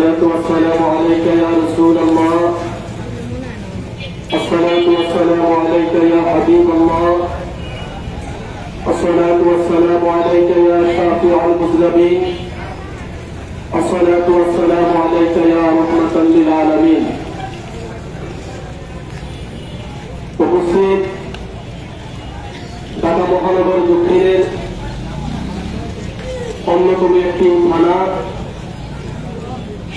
الصلاة والسلام عليك يا رسول الله الصلاة والسلام عليك يا حبيب الله الصلاة والسلام عليك يا شافع المسلمين الصلاة والسلام عليك يا رحمة للعالمين উপস্থিত ঢাকা মহানগর দক্ষিণের অন্যতম একটি থানা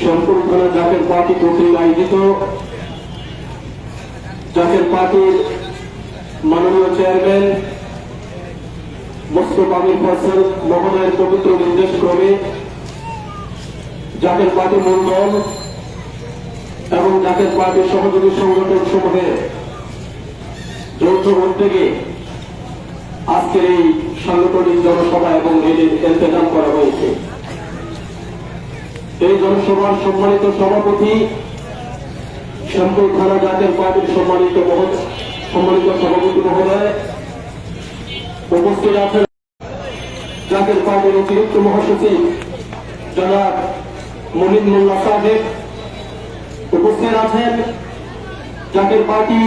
থানা জাকের পার্টি কর্তৃক আয়োজিত। জাকের পার্টির মাননীয় চেয়ারম্যান মোস্তফ আমির ফসল মহোদয়ের পবিত্র নির্দেশ ক্রমে জাকের পার্টি মন্ডল এবং জাকের পার্টির সহযোগী সংগঠন সমূহের যৌথ উদ্যোগে আজকের এই সাংগঠনিক জনসভা এবং রেলির ইন্তজাম করা হয়েছে। এই জনসভার সম্মানিত সভাপতি শ্যামপুর থানা জাতীয় পার্টির সম্মানিত সম্মানিত সভাপতি মহোদয়, উপস্থিত আছেন জাতীয় পার্টির অতিরিক্ত মহাসচিব জনাব মনিন মোল্লা সাহেব। উপস্থিত আছেন জাতীয় পার্টি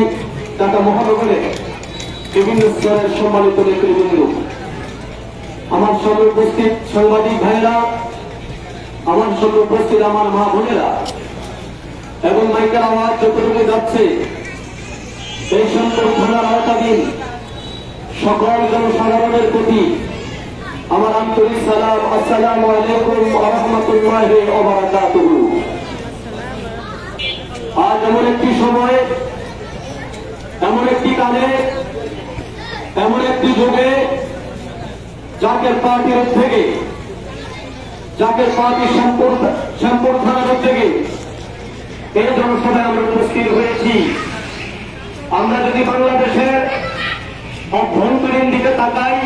ঢাকা মহানগরে বিভিন্ন স্তরের সম্মানিত নেতৃবৃন্দ। আমার সঙ্গে উপস্থিত সাংবাদিক ভাইরা আমার সঙ্গে উপস্থিত আমার মা বোনেরা এবং মাইকের আওয়াজ যতটুকু যাচ্ছে সম্পর্ক থানার আওতাধীন সকল জনসাধারণের প্রতি আমার আন্তরিক সালাম, আসসালাম আলাইকুম রহমতুল্লাহ ওবারাকাতুহু আজ এমন একটি সময়, এমন একটি কালে, এমন একটি যুগে জাকের পার্টির থেকে জাকের শ্যামপুর শ্যামপুর থানার থেকে এই জনসভায় আমরা উপস্থিত হয়েছি। আমরা যদি বাংলাদেশের অভ্যন্তরীণ দিকে তাকাই,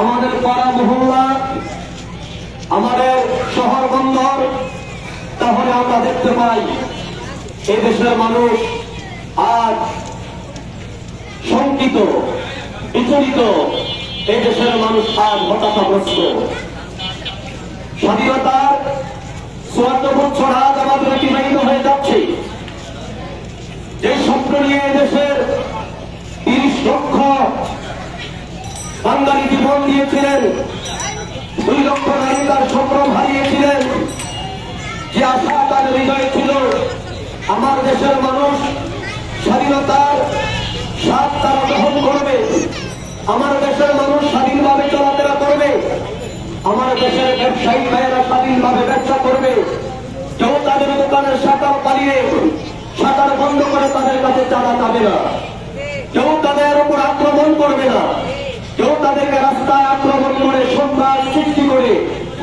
আমাদের পাড়া মহল্লা, আমাদের শহর বন্দর, তাহলে আমরা দেখতে পাই এই দেশের মানুষ আজ শঙ্কিত, বিচলিত। এই দেশের মানুষ আজ হতাশাগ্রস্ত। স্বাধীনতার চুয়ান্ন বছর আমাদের অতিবাহিত হয়ে যাচ্ছে। যে স্বপ্ন নিয়ে দেশের তিরিশ লক্ষ বাঙালি জীবন দিয়েছিলেন, দুই লক্ষ নারী তার স্বপ্ন হারিয়েছিলেন, যে আশা তার হৃদয়ে ছিল, আমার দেশের মানুষ স্বাধীনতার স্বাদ তারা গ্রহণ করবে। আমার দেশের মানুষ স্বাধীনভাবে করবে আমার দেশের ব্যবসায়ী ভাইয়েরা স্বাধীনভাবে ব্যবসা করবে। কেউ তাদের দোকানের সাঁতার পালিয়ে সাঁতার বন্ধ করে তাদের কাছে চাঁদা পাবে না। কেউ তাদের উপর আক্রমণ করবে না। কেউ তাদেরকে রাস্তায় আক্রমণ করে সন্ত্রাস সৃষ্টি করে,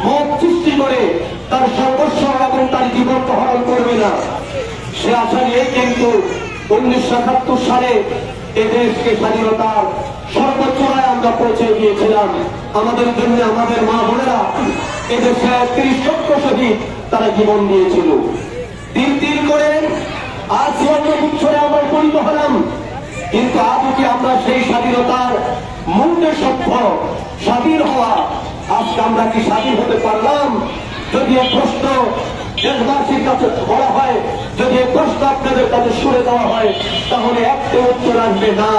মত সৃষ্টি করে তার সর্বস্ব এবং তার জীবন হরণ করবে না। সে আশা নিয়ে কিন্তু উনিশশো একাত্তর সালে এ দেশকে সর্বোচ্চরায় আমরা পৌঁছে গিয়েছিলাম। আমাদের জন্য আমাদের মা বোনেরা এদেশে তিরিশ লক্ষ শহীদ তারা জীবন দিয়েছিল। দিন দিন করে আজ চুয়ান্ন আমরা উপনীত হলাম। কিন্তু আজও কি আমরা সেই স্বাধীনতার মূল্যে সভ্য, স্বাধীন হওয়া আজকে আমরা কি স্বাধীন হতে পারলাম? যদি প্রশ্ন দেশবাসীর কাছে বলা হয়, যদি প্রশ্ন আপনাদের কাছে শুনে দেওয়া হয়, তাহলে একটা উত্তর আসবে না।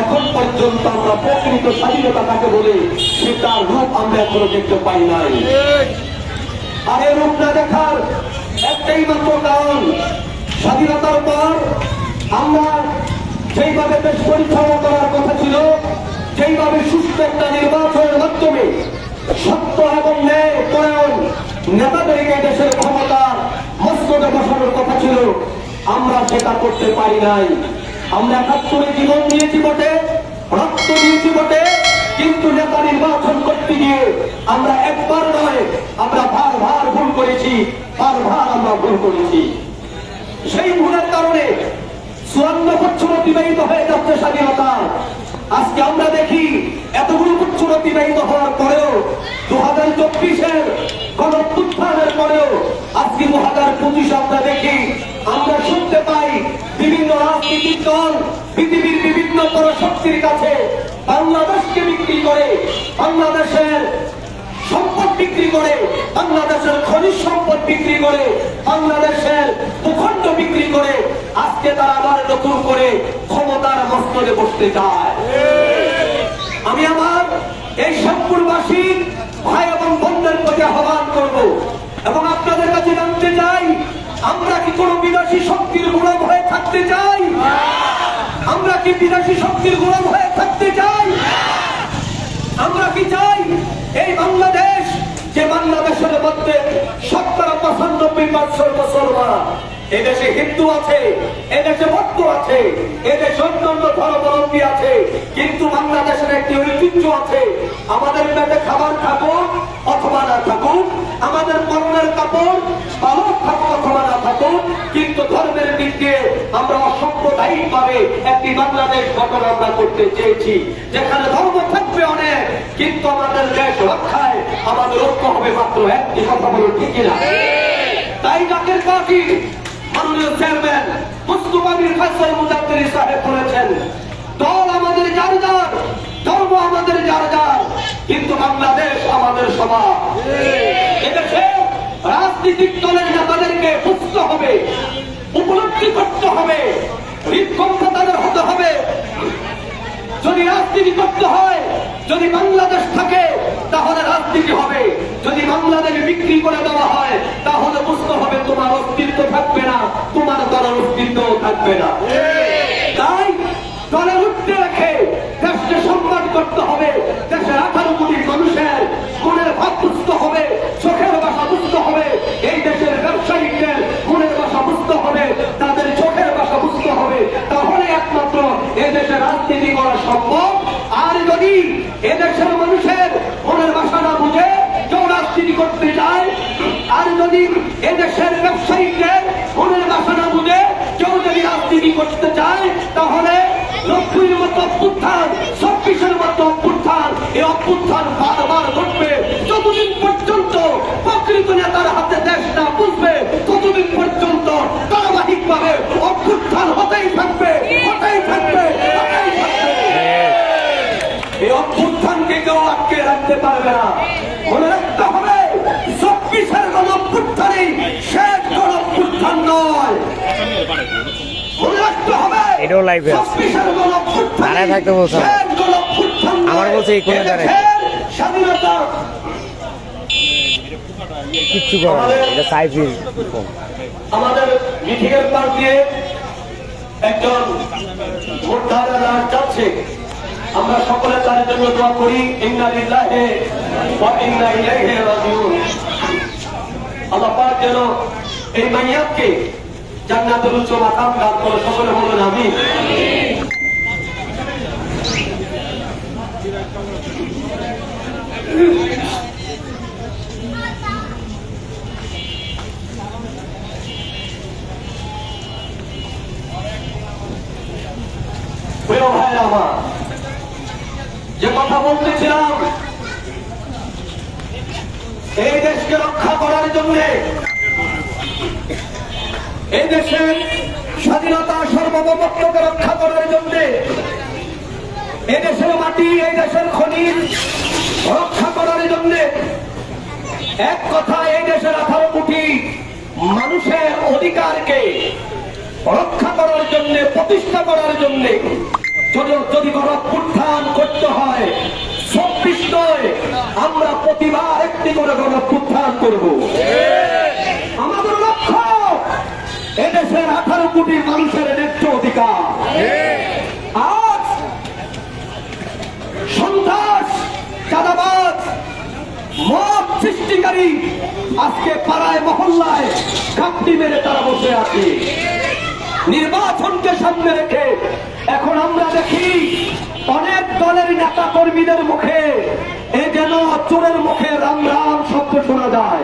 এখন পর্যন্ত আমরা প্রকৃত স্বাধীনতা কাকে বলে, সেটার রূপ আমরা এখনও দেখতে পাই নাই। আর এই রূপ না দেখার একটাই মাত্র কারণ স্বাধীনতার পর আমরা যেইভাবে দেশ পরিচালনা করার কথা ছিল, যেইভাবে সুস্থ একটা নির্বাচনের মাধ্যমে সত্য এবং ন্যায় প্রয়োগ নেতাদেরকে দেশের ক্ষমতার মস্তকে বসানোর কথা ছিল, আমরা সেটা করতে পারি নাই। আমরা একাত্তরে জীবন দিয়েছি বটে, রক্ত দিয়েছি বটে, কিন্তু নেতা নির্বাচন করতে গিয়ে আমরা একবার নয়, আমরা ভার ভার ভুল করেছি ভার ভার আমরা ভুল করেছি। সেই ভুলের কারণে চুয়ান্ন বছর অতিবাহিত হয়ে যাচ্ছে স্বাধীনতা। আজকে আমরা দেখি এতগুলো বছর অতিবাহিত হওয়ার পরেও দু হাজার চব্বিশের গণপুত্থানের পরেও, আজকে দু হাজার পঁচিশে আমরা দেখি আমরা শুনতে পাই বিভিন্ন রাজনৈতিক দল পৃথিবীর বিভিন্ন পরশক্তির কাছে বাংলাদেশকে বিক্রি করে, বাংলাদেশের সম্পদ বিক্রি করে, বাংলাদেশের খনিজ সম্পদ বিক্রি করে, বাংলাদেশের ভূখণ্ড বিক্রি করে, আজকে তারা আবার নতুন করে ক্ষমতার মস্তরে বসতে চায়। আমি আমার এই সম্পূর্ণবাসী ভাই এবং বোনদের প্রতি আহ্বান করব এবং আপনাদের কাছে জানতে চাই আমরা কি বিদেশি শক্তির গোলাম হয়ে থাকতে চাই। আমরা কি বিরাশি শক্তির গোলাম হয়ে থাকতে চাই? আমরা কি চাই এই বাংলাদেশ, যে বাংলাদেশের মধ্যে সত্তর, পঁচানব্বই বছর মুসলমান এদেশে হিন্দু আছে এদেশে বৌদ্ধ আছে এদেশে অন্যান্য ধর্মাবলম্বী আছে কিন্তু বাংলাদেশের একটি ঐতিহ্য আছে। আমাদের পেটে খাবার থাকুক অথবা না থাকুক আমাদের পণ্যের কাপড় ভালো থাকুক অথবা না থাকুক কিন্তু ধর্মের দিক দিয়ে আমরা অসাম্প্রদায়িক ভাবে একটি বাংলাদেশ গঠন আমরা করতে চেয়েছি যেখানে ধর্ম থাকবে অনেক কিন্তু আমাদের দেশ রক্ষায় আমাদের ঐক্য হবে মাত্র একটি কথা বলো ঠিক না তাই জাতির পার্টি মাননীয় চেয়ারম্যান মুস্তফাবির ফয়সাল মুজাদ্দিরি সাহেব বলেছেন দল আমাদের যার যার ধর্ম আমাদের যার যার কিন্তু বাংলাদেশ আমাদের সবার এদেশে রাজনৈতিক দলের নেতাদেরকে বুঝতে হবে উপলব্ধি করতে হবে হৃদকম্প তাদের হতে হবে। যদি রাজনীতি করতে হয় যদি বাংলাদেশ থাকে তাহলে রাজনীতি হবে। যদি বাংলাদেশ বিক্রি করে দেওয়া হয় তাহলে বুঝতে হবে তোমার অস্তিত্ব থাকবে না, তোমার দলের অস্তিত্ব থাকবে না। তাই দলের উঠতে রেখে দেশকে সম্মান করতে হবে, দেশের আঠারো কোটি মানুষের মনের ভাব বুঝতে হবে, চোখের ভাষা বুঝতে হবে, এই দেশের ব্যবসায়িকদের মনের ভাষা বুঝতে হবে, তাদের চোখের ভাষা বুঝতে হবে। তাহলে একমাত্র এদেশে রাজনীতি করা সম্ভব। আর যদি এদেশের মানুষের মনের ভাষা না বুঝে কেউ রাজনীতি করতে চায়, আর যদি এদেশের ব্যবসায়ীদের করতে চাই তাহলে লক্ষ্মীর মতো অভ্যুত্থান চব্বিশের মতো অভ্যুত্থান, এই অভ্যুত্থান বারবার ঘটবে। যতদিন পর্যন্ত প্রকৃত নেতার হাতে দেশ এটাও এ আছে। দাঁড়ায় থাকতে বলছে আমার। বলছে এই কোণে দাঁড়ায়। কিচ্ছু করার এটা আমাদের মিটিংয়ের পার দিয়ে একজন ভোটদারা রাজ যাচ্ছে আমরা সকলে তার জন্য দোয়া করি ইন্না ওয়া ইন্না ইলাইহি রাজিউন আল্লাহ পাক যেন এই মাইয়াতকে জান্নাতুল উচ্চ মাকাম দান করে সকলে বলুন আমি? যে কথা বলতেছিলাম, এই দেশকে রক্ষা করার জন্য এই দেশের স্বাধীনতা, সার্বভৌমত্বকে রক্ষা করার জন্য এই মাটি, এই দেশের রক্ষা করার জন্য এক কথা এই দেশের আঠারো কোটি মানুষের অধিকারকে রক্ষা করার জন্য, প্রতিষ্ঠা করার জন্য যদি কোনো অভ্যুত্থান করতে হয় চব্বিশ আমরা প্রতিবার একটি করে গণ অভ্যুত্থান করব। এদেশের আঠারো কোটি মানুষের ন্যায্য অধিকার। আজ সন্ত্রাস, চাঁদাবাজ মত সৃষ্টিকারী আজকে পাড়ায়, মহল্লায় ঘাপটি মেরে তারা বসে আছে। নির্বাচনকে সামনে রেখে এখন আমরা দেখি অনেক দলের নেতা কর্মীদের মুখে এ যেন চোরের মুখে রাম রাম শব্দ শোনা যায়।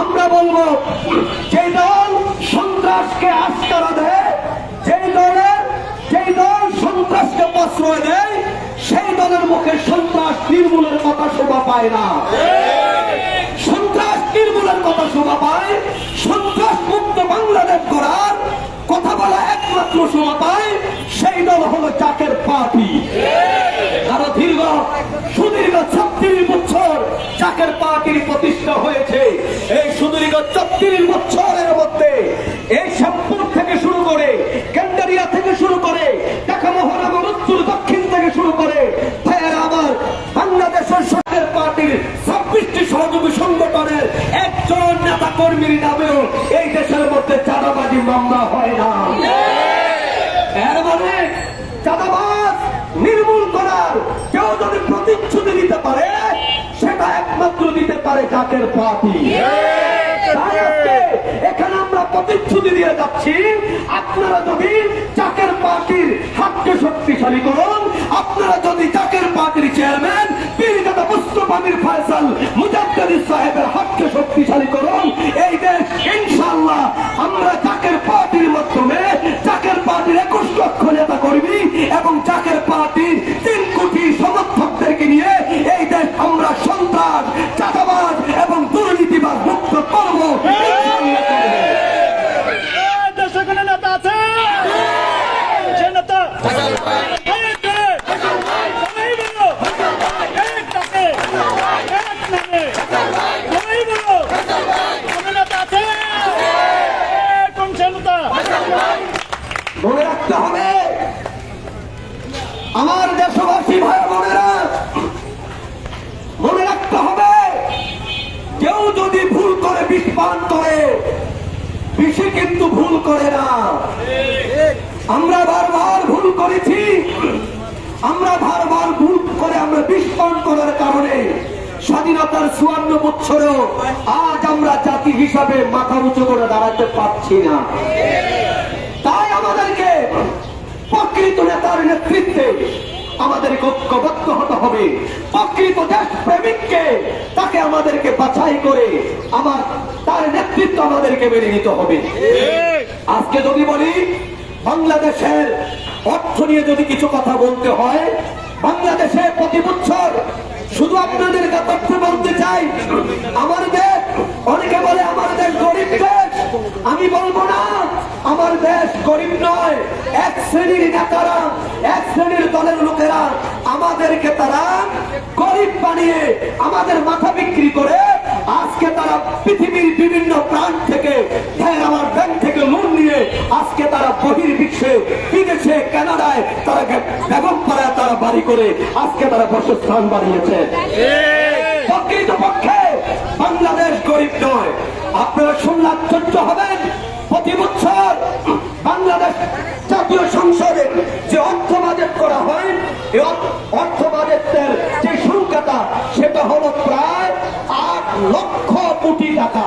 আমরা বলব যে দল সন্ত্রাসকে আস্কারা দেয় যেই দলের, যেই দল সন্ত্রাসকে প্রশ্রয় দেয়, সেই দলের মুখে সন্ত্রাস নির্মূলের কথা শোভা পায় না। সন্ত্রাস নির্মূলের কথা শোভা পায়, সন্ত্রাস মুক্ত বাংলাদেশ করার কথা বলা একমাত্র শোভা পায়, সেই দল হলো চাকের পার্টি। আরও দীর্ঘ সুদীর্ঘ ছত্রিশ বছর চাকের পার্টির প্রতিষ্ঠা হয়েছে। এই সুদীর্ঘ ছত্রিশ বছরের মধ্যে এই শ্যামপুর থেকে শুরু করে ক্যান্ডারিয়া থেকে শুরু করে দিতে পারে পার্টি এখানে আমরা প্রতিশ্রুতি দিয়ে যাচ্ছি আপনারা যদি চাকের পার্টির হাতকে শক্তিশালী করুন আপনারা যদি চাকের পার্টির চেয়ারম্যান পীরজাদা মুস্তফা আমির ফয়সাল মুজাদ্দাদি সাহেবের হাতকে শক্তিশালী করুন এই দেশ ইনশাআল্লাহ আমরা চাকের পার্টির মাধ্যমে চাকের পার্টির আমরা বারবার ভুল করেছি। আমরা বারবার ভুল করে আমরা পান করার কারণে স্বাধীনতার চুয়ান্ন বছরেও আজ আমরা জাতি হিসাবে মাথা উঁচু করে দাঁড়াতে পারছি না। তাই আমাদেরকে প্রকৃত নেতার নেতৃত্বে আমাদেরকে ঐক্যবদ্ধ হতে হবে। প্রকৃত দেশ প্রেমিককে তাকে আমাদেরকে বাছাই করে আমার তার নেতৃত্ব আমাদেরকে মেনে নিতে হবে। আজকে যদি বলি, বাংলাদেশের অর্থ নিয়ে যদি কিছু কথা বলতে হয়, বাংলাদেশে প্রতি বছর শুধু আপনাদের তথ্য বলতে চাই, আমার দেশ, অনেকে বলে আমার দেশ গরিব দেশ। আমি বলব না, আমার দেশ গরিব নয়, এক শ্রেণির নেতারা, এক শ্রেণির দলের লোকেরা আমাদেরকে তারা গরিব বানিয়ে আমাদের মাথা বিক্রি করে আজকে তারা পৃথিবীর বিভিন্ন প্রান্ত থেকে আমার ব্যাংক থেকে লোন নিয়ে আজকে তারা বহির্বিশ্বে বিদেশে কানাডায় তারা বেগম পাড়ায় তারা বাড়ি করে আজকে তারা বসস্থান বানিয়েছে। প্রকৃত পক্ষে বাংলাদেশ গরিব নয়। আপনারা শুনলে আশ্চর্য হবেন প্রতি বছর বাংলাদেশ জাতীয় সংসদে যে অর্থ বাজেট করা হয় অর্থ- বাজেটের যে সংখ্যাটা সেটা হলো প্রায় লক্ষ কোটি টাকা।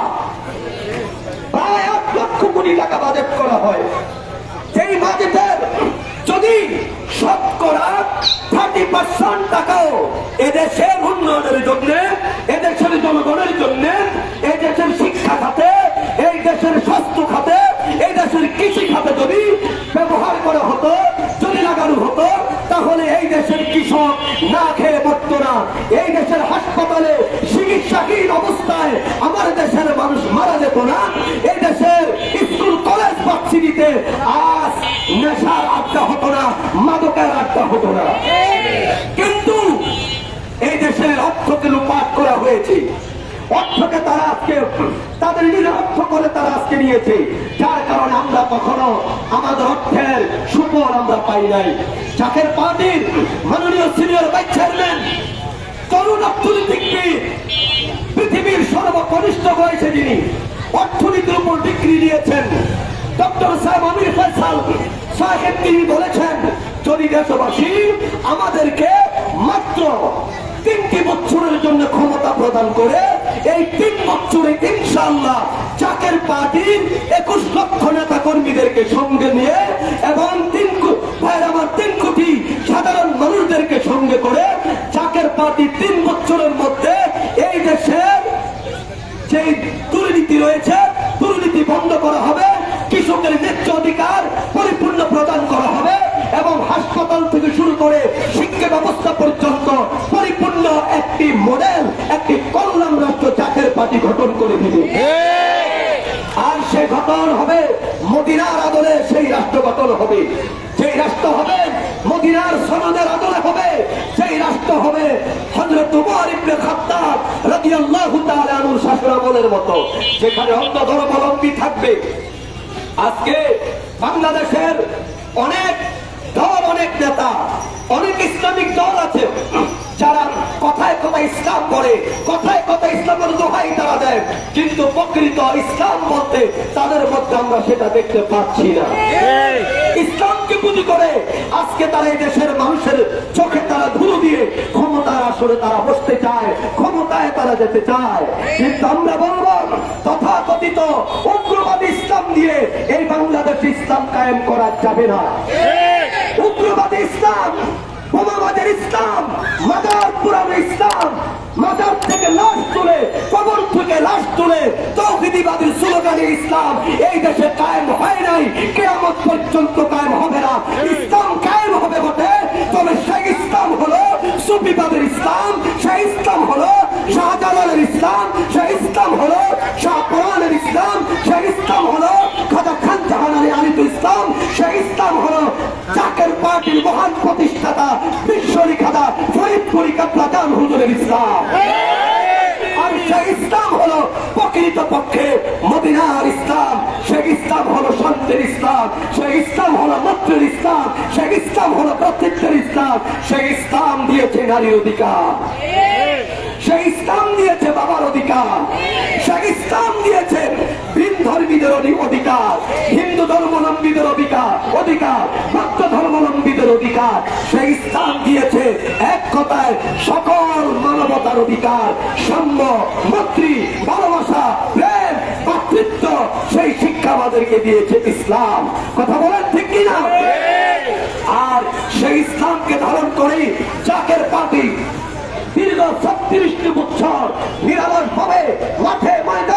প্রায় আট লক্ষ কোটি টাকা বাজেট করা হয়। সেই বাজেটের যদি শতকরা থার্টি পার্সেন্ট টাকাও এদেশের উন্নয়নের জন্য, এদেশের জনগণের জন্য এই দেশের শিক্ষা খাতে, এই দেশের স্বাস্থ্য খাতে, এই দেশের কৃষি খাতে যদি ব্যবহার করা হতো যদি লাগানো হতো তাহলে এই দেশের কৃষক না খেয়ে মরত না। এই দেশের হাসপাতালে চিকিৎসাহীন অবস্থায় আমার দেশের মানুষ মারা যেত না। এই দেশের স্কুল, কলেজ, ভার্সিটিতে আজ নেশার আড্ডা হতো না, মাদকের আড্ডা হতো না। কিন্তু এই দেশের অর্থকে লুপাট করা হয়েছে। অর্থকে তারা আজকে তাদের নিজের অর্থ করে তারা আজকে নিয়েছে। যার কারণে আমরা কখনো আমাদের অর্থের সুফল আমরা পাই নাই। চাকের পার্টির মাননীয় সিনিয়র ভাইস চেয়ারম্যান, তরুণ অর্থনীতিকবিদ পৃথিবীর সর্বকনিষ্ঠ হয়েছে যিনি অর্থনীতির উপর ডিগ্রি নিয়েছেন ডক্টর সাহেব আমির ফয়সাল সাহেব তিনি বলেছেন, যদি দেশবাসী আমাদেরকে মাত্র তিনটি বছরের জন্য ক্ষমতা প্রদান করে এই তিন বছরে ইনশাল্লাহ চাকের পার্টির একুশ লক্ষ নেতা কর্মীদেরকে সঙ্গে নিয়ে এবং তিন আমার তিন কোটি সাধারণ মানুষদেরকে সঙ্গে করে চাকের পার্টি তিন বছরের মধ্যে এই দেশের যে দুর্নীতি রয়েছে, দুর্নীতি বন্ধ করা হবে, কৃষকের ন্যায্য অধিকার পরিপূর্ণ প্রদান করা হবে এবং হাসপাতাল থেকে শুরু করে শিক্ষা ব্যবস্থা পর্যন্ত পরিপূর্ণ একটি মডেল একটি চাকের পার্টি গঠন করে দিবে আর সেই গঠন হবে মদিনার আদলে, সেই রাষ্ট্র গঠন হবে। সেই রাষ্ট্র হবে মদিনার সনদের আদলে হবে, সেই রাষ্ট্র হবে যেখানে থাকবে। আজকে বাংলাদেশের অনেক অনেক নেতা, অনেক ইসলামিক আছে, যারা কথায় কথায় ইসলাম করে কথায় কথায় ইসলামের দোহাই তারা দেয়। কিন্তু প্রকৃত ইসলাম বলতে তাদের মধ্যে আমরা সেটা দেখতে পাচ্ছি না। ইসলামকে পুঁজি করে আজকে তারা এই দেশের মানুষের চোখে তারা ধুলো দিয়ে ক্ষমতার আসরে তারা বসতে চায় ক্ষমতায় তারা যেতে চায়। কিন্তু আমরা বলব তথাকথিত উগ্রবাদী ইসলাম দিয়ে এই বাংলাদেশ ইসলাম কায়েম করা যাবে না। উগ্রবাদী ইসলাম বোমাবাদের ইসলাম মাদার পুরানো ইসলাম, মাদার থেকে লাশ তুলে, কবর থেকে লাশ তুলে তৌহিদিবাদীর স্লোগানে ইসলাম। এই দেশে কায়েম হয় নাই, কেয়ামত পর্যন্ত কায়েম হবে না। ইসলাম কায়েম হবে বটে, তবে সেই ইসলাম হলো সুফিবাদের ইসলাম, সেই ইসলাম হলো শাহজালালের ইসলাম মহান প্রতিষ্ঠাতা বিশ্বরী খাদা ফরিদপুরি কাপলাদান হুজুরের ইসলাম। আর সেই ইসলাম হলো প্রকৃত পক্ষে মদিনার ইসলাম। সেই ইসলাম হলো শান্তির ইসলাম। সেই ইসলাম হলো মত্রের ইসলাম। সেই ইসলাম হলো প্রত্যেকের ইসলাম। সেই ইসলাম দিয়েছে নারীর অধিকার। সেই ইসলাম দিয়েছে বাবার অধিকার। সেই ইসলাম দিয়েছে ভিন ধর্মীদের অধিকার। হিন্দু ধর্মাবলম্বীদের অধিকার। অধিকার। ভক্ত ধর্মাবলম্বীদের অধিকার। সেই ইসলাম দিয়েছে এক কথায় সকল মানবতার অধিকার। সাম্য মাতৃ ভালোবাসা, প্রেম মাতৃত্ব সেই শিক্ষা আমাদেরকে দিয়েছে ইসলাম। কথা বলেন ঠিক কিনা? আর সেই ইসলামকে ধারণ করেই চাকের পার্টি দীর্ঘ ছত্রিশটি বছর নিরালস ভাবে মাঠে ময়দানে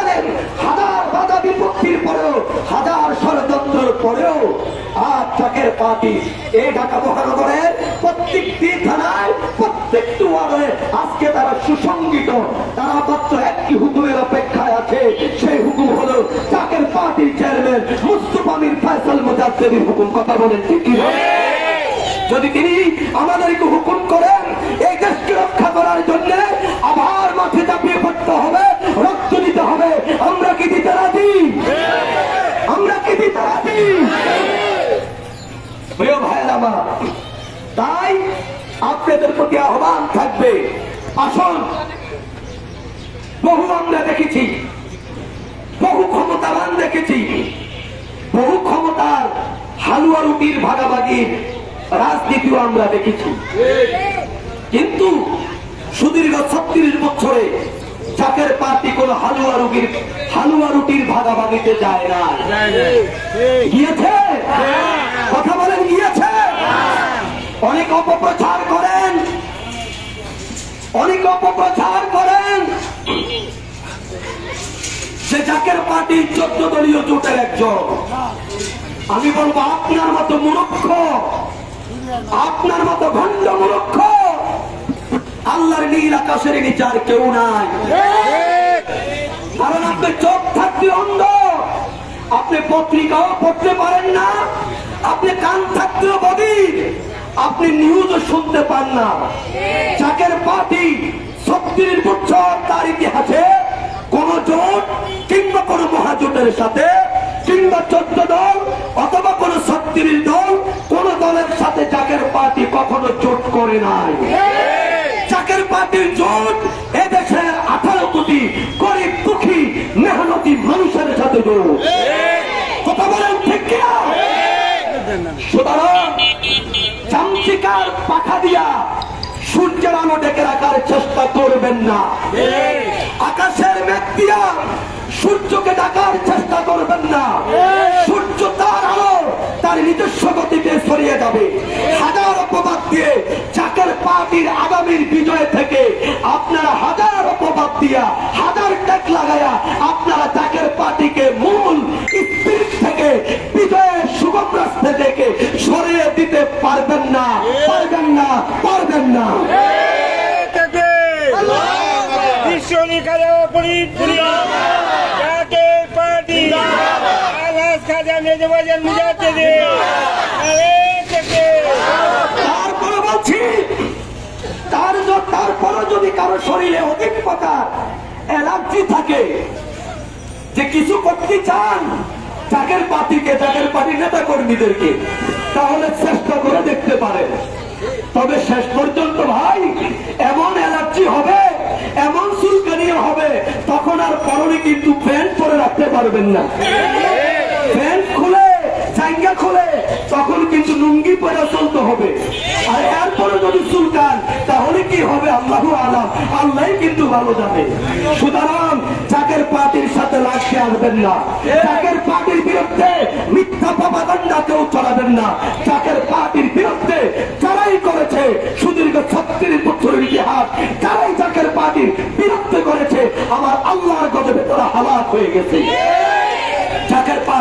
হাজার বাধা বিপত্তির পরেও হাজার ষড়যন্ত্রের পরেও আর চাকের পার্টি এই ঢাকা মহানগরের প্রত্যেকটি থানায় প্রত্যেকটি ওয়ার্ডে আজকে তারা সুসংগীত। তারা মাত্র একটি হুকুমের অপেক্ষায় আছে। সেই হুকুম হলো চাকের পার্টির চেয়ারম্যান মুস্তফা মির ফয়সাল মুজাদ্দেদির হুকুম। কথা বলেন ঠিক কি যদি তিনি আমাদেরকে হুকুম করেন এই দেশকে রক্ষা করার জন্য আবার মাঠে চাপিয়ে পড়তে হবে রক্ত দিতে হবে আমরা কি দিতে রাজি আমরা কি দিতে রাজি আমার তাই আপনাদের প্রতি আহ্বান থাকবে। আসুন। বহু আমরা দেখেছি বহু ক্ষমতাবান দেখেছি বহু ক্ষমতার হালুয়া রুটির ভাগাভাগির রাজনীতিও আমরা দেখেছি। কিন্তু সুদীর্ঘ ছত্রিশ বছরে চাকের পার্টি কোন হালুয়া রুটির হালুয়া রুটির ভাগাভাগিতে যায় না গিয়েছে? অপপ্রচার করেন। সে জাকের পার্টি চোদ্দ দলীয় জোটের একজন। আমি বলব, আপনার মতো মূর্খ আপনার মতো ভণ্ড মূর্খ আল্লাহর নীল আকাশের নিচে আর কেউ নাই। কারণ আপনি চোখ থাকতে অন্ধ, আপনি পত্রিকাও পড়তে পারেন না, আপনি কান থাকতেও বদির। আপনি নিউজও শুনতে পান না। চাকের পার্টি ছত্রিশ বছর তার ইতিহাসে কোন জোট কিংবা কোন মহাজোটের সাথে কিংবা চোদ্দ দল অথবা কোন ছত্রিশ দল কোন দলের সাথে চাকের পার্টি কখনো জোট করে নাই। চাকের পার্টির জোট এদেশের আঠারো কোটি গরিব, দুঃখী, মেহনতি মানুষের সাথে জোট। কথা বলেন ঠিক কিনা? সুতরাং চামচিকার পাখা দিয়া সূর্যের আলো ডেকে রাখার চেষ্টা করবেন না। আকাশের মেঘ দিয়া সূর্যকে ডাকার চেষ্টা করবেন না। সূর্য তার আলো তার নিজস্ব গতিতে সরিয়ে যাবে। হাজার অপবাদ দিয়ে চাকের পার্টির আগামীর বিজয় থেকে আপনারা হাজার অপবাদ দিয়া হাজার ট্যাক লাগায়া আপনারা চাকের পার্টিকে মূল যদি কারও শরীরে অধিক প্রকার অ্যালার্জি থাকে, যে কিছু করতে চান চাকের পার্টিকে চাকের পার্টির নেতা কর্মীদেরকে, তাহলে চেষ্টা করে দেখতে পারেন। তবে শেষ পর্যন্ত ভাই, এমন অ্যালার্জি হবে, এমন চুলকানি হবে, তখন আর পরনে কিন্তু প্যান্ট পরে রাখতে পারবেন না। প্যান্ট খুলে জাঙ্গা খুলে, তখন কিন্তু লুঙ্গি পরে চলতে হবে। আর এরপরে যদি চুলকান তাহলে কি হবে? আল্লাহ আলাম। আল্লাহ কিন্তু ভালো জানে। সুতরাং চাকের পার্টির সাথে লাগতে আসবেন না। চাকের পার্টির বিরুদ্ধে মিথ্যা প্রপাগান্ডা কেউ চলাবেন না। চাকের পার্টির বিরুদ্ধে যারাই করেছে, সুদীর্ঘ ছত্রিশ বছরের ইতিহাস, যারাই চাকের পার্টির বিরুদ্ধে করেছে, আমার আল্লাহর গজবে তারা হালাক হয়ে গেছে।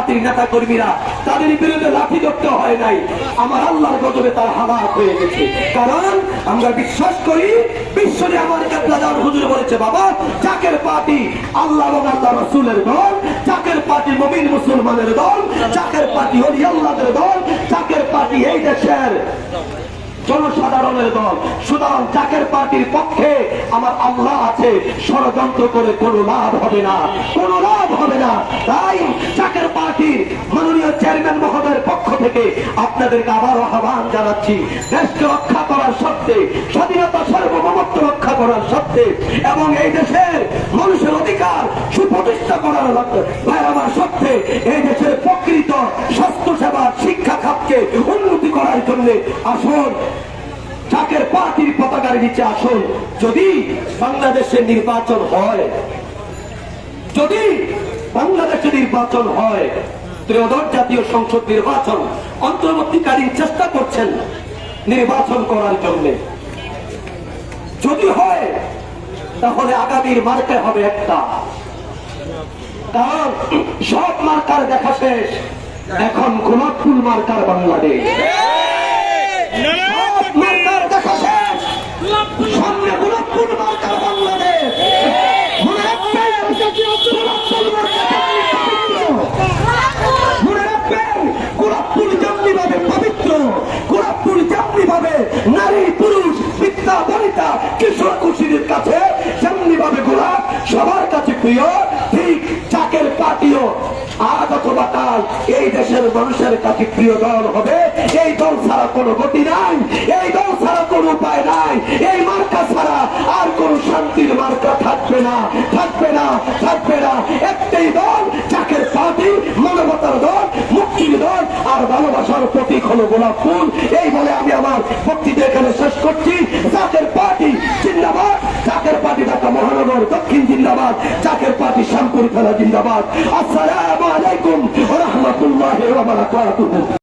পার্টির নেতা কর্মীরা তাদের বিরুদ্ধে লাঠি ধরতে হয় নাই। আমার আল্লাহর গজবে তার হাওয়া হয়ে গেছে। কারণ আমরা বিশ্বাস করি বিশ্বরে আমার কাবলাদার হুজুর বলেছে, বাবা চাকের পার্টি আল্লাহ এবং আল্লাহ রসুলের দল চাকের পার্টি মমিন মুসলমানের দল চাকের পার্টি হলি আল্লাহদের দল চাকের পার্টি এই দেশের জনসাধারণের দল। সুতরাং চাকের পার্টির পক্ষে আমার আল্লাহ আছে, ষড়যন্ত্র করে কোনো লাভ হবে না, কোনো লাভ হবে না। তাই চাকের পার্টির মাননীয় চেয়ারম্যান মহোদয়ের পক্ষ থেকে আপনাদেরকে আবারও আহ্বান জানাচ্ছি, দেশকে রক্ষা করার সত্ত্বে স্বাধীনতা, সার্বভৌমত্ব রক্ষা করার সত্ত্বে এবং এই দেশের মানুষের অধিকার সুপ্রতিষ্ঠা করার আমার সত্ত্বে এই দেশের প্রকৃত স্বাস্থ্য সেবা শিক্ষা খাতকে উন্নতি করার জন্য আসুন, চাকের পার্টির পতাকার নিচে আসুন। যদি বাংলাদেশের নির্বাচন হয়, যদি বাংলাদেশে নির্বাচন হয়। ত্রয়োদশ জাতীয় সংসদ নির্বাচন অন্তর্বর্তীকালীন চেষ্টা করছেন নির্বাচন করার জন্য। যদি হয় তাহলে আগামীর মার্কে হবে একটা। কারণ সব মার্কার দেখা শেষ। এখন গোলাপ ফুল মার্কার বাংলাদেশ। সব মার্কার দেখা শেষ। সামনে গোলাপ ফুল মার্কার বাংলাদেশ মনে রাখবেন গোলাপ ফুল মার্কা পবিত্র। মনে রাখবেন গোলাপ ফুল যেমনি ভাবে পবিত্র গোলাপ ফুল যেমনি ভাবে নারী, পুরুষ বিদ্যা বনিতা কিশোর কুশির কাছে যেমনি ভাবে গোলাপ সবার কাছে প্রিয়, ঠিক চাকের পাটিও আজ অথবা কাল এই দেশের মানুষের কাছে প্রিয় দল হবে, এই দল ছাড়া কোনো গতি নাই, এই দল ছাড়া কোনো উপায় নাই, এই মার্কা ছাড়া আর কোন শান্তির মার্কা থাকবে না থাকবে না থাকবে না। একটাই দল চাকের পার্টি মানবতার দল, মুক্তির দল আর ভালোবাসার প্রতীক হলো গোলাপ ফুল। এই বলে আমি আমার বক্তৃতা এখানে শেষ করছি। চাকের পার্টি জিন্দাবাদ। চাকের পার্টি ঢাকা মহানগর, দক্ষিণ জিন্দাবাদ। চাকের পার্টি শ্যামপুর খেলা জিন্দাবাদ। আসসালামু আলাইকুম রহমতুল্লাহ বারাকাতুহু।